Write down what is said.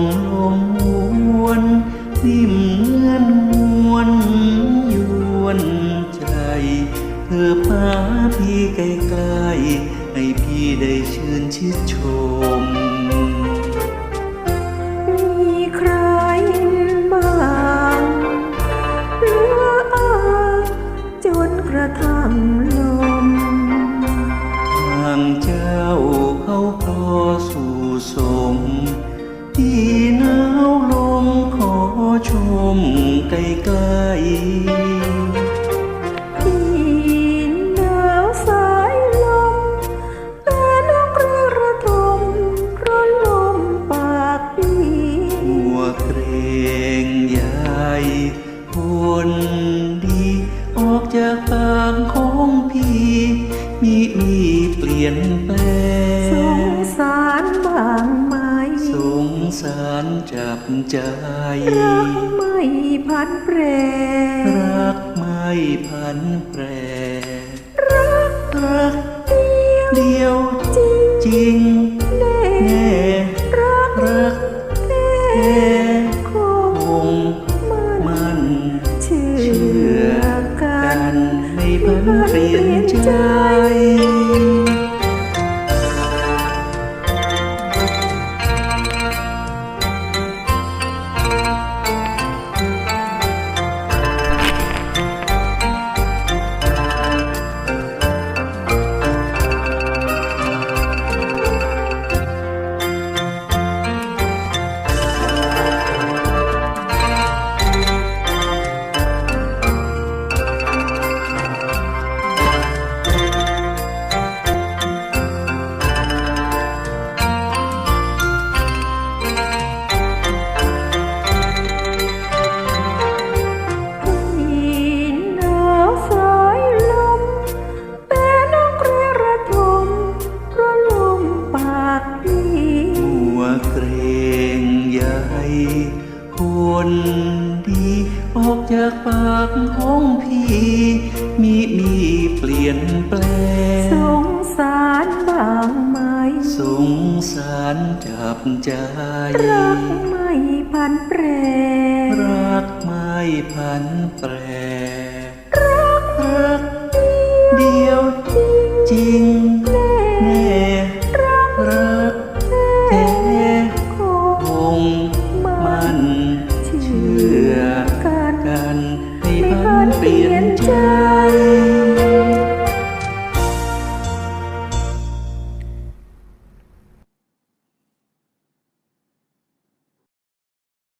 มลมวนนิ่มเงื่อนวนยวนใจ เธอพาพี่ไกลๆให้พี่ได้ชื่นชิดชม งใหญ่คนดี ออกจากปากของพี่ มีมีเปลี่ยนแปลสงงสารบางไหมสงสารจับใจ รักไม่พันแปร รักไม่พันแปร รักรักเดียวเดียวจริงจริงแน่ ลี่ยนใจ คนดีออกจากปากของพี่ มีมีเปลี่ยนแปลสงงสารบางไหมสงสารจับใจ รักไม่พันแปรรักไม่พันแปร